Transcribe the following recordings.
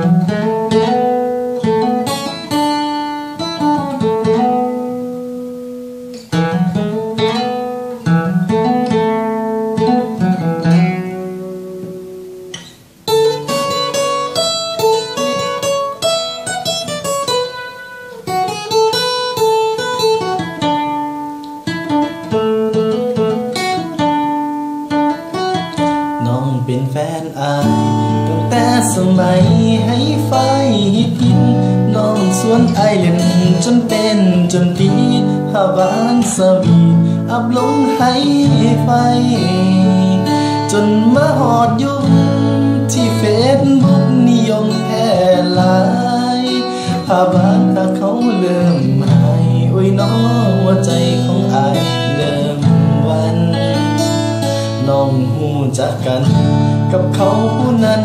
เป็ สมัยให้ไฟพิน น้องสวนไอเล่นจนเป็นจนตีฮาวานสวีอับลงให้ไฟ จนมาหอดยุคที่เฟซบุ๊กนิยมแพร่หลายภาพานถ้าเขาเริ่มหายโอ้ยน้อหัวใจของไอเริ่มวัน น้องหูจักกันกับเขาผู้นั้น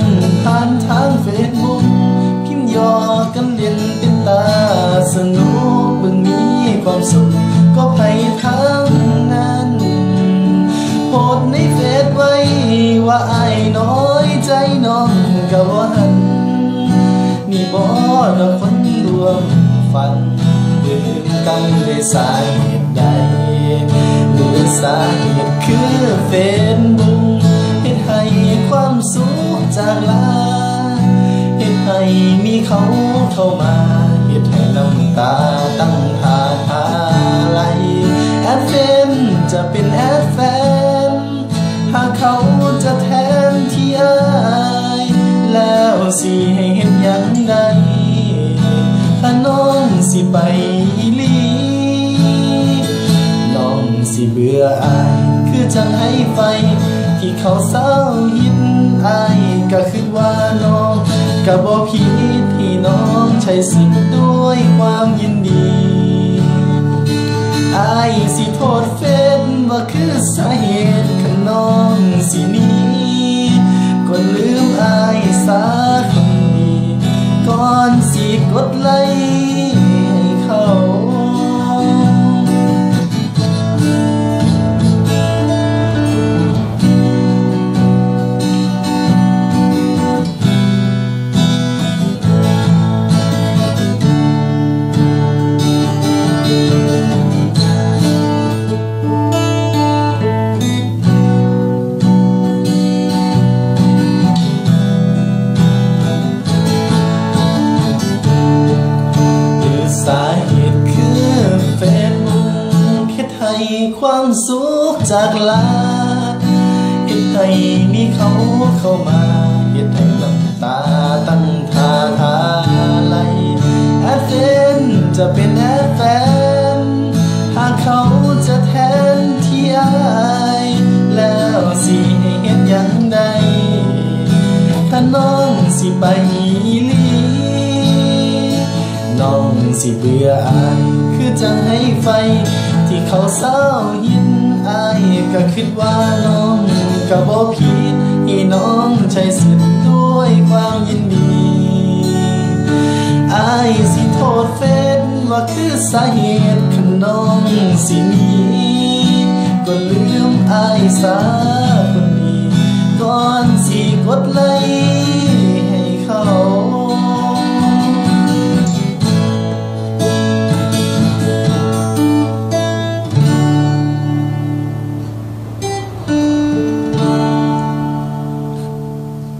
สุขก็ไปทางนั้นโพดในเฟซไว้ว่าไอ้น้อยใจน้องกับวันนี่บอดอกคนรวมฝันดื่มกันด้วยสาเหตุใดหรือสาเหตุคือเฟซบุ๊กเหตุให้ความสุขจากลาเหตุให้มีเขาเข้ามาเหตุให้น้ำตาตั้ง จะเป็นแอดแฟน หากเขาจะแทนที่อายแล้วสิให้เห็นอย่างใดถ้าน้องสิไปลีน้องสิเบื่ออาย คือจังให้ไฟ ที่เขาเศร้าหินอายก็คือว่าน้องก็บ่ผิดที่น้องใช้สิทธิ์ด้วยความยินดีอายสิโทษ ว่าคือสาเหตุขน้องสินี้ก็ลืมอายสาคนดีก่อนสิกดไล ความสุขจากลาเฮ็ดให้มีเขาเข้ามาเฮ็ดให้น้ำตาตั้งท่าหาไหลแอดเฟนจะเป็นแอดแฟนหากเขาจะแทนที่อายแล้วสิให้เฮ็ดอย่างใดถ้าน้องสิไปหลีน้องสิเบื่ออายคือจังให้ไฟ เขาเศร้ายินอายก็คิดว่าน้องก็บ่ผิดที่น้องใช้สิทธิ์ด้วยความยินดีอายสิโทษเฟนว่าคือสาเหตุขน้องสิหนีก็ลืมอายสาคนดีก่อนสิกดไล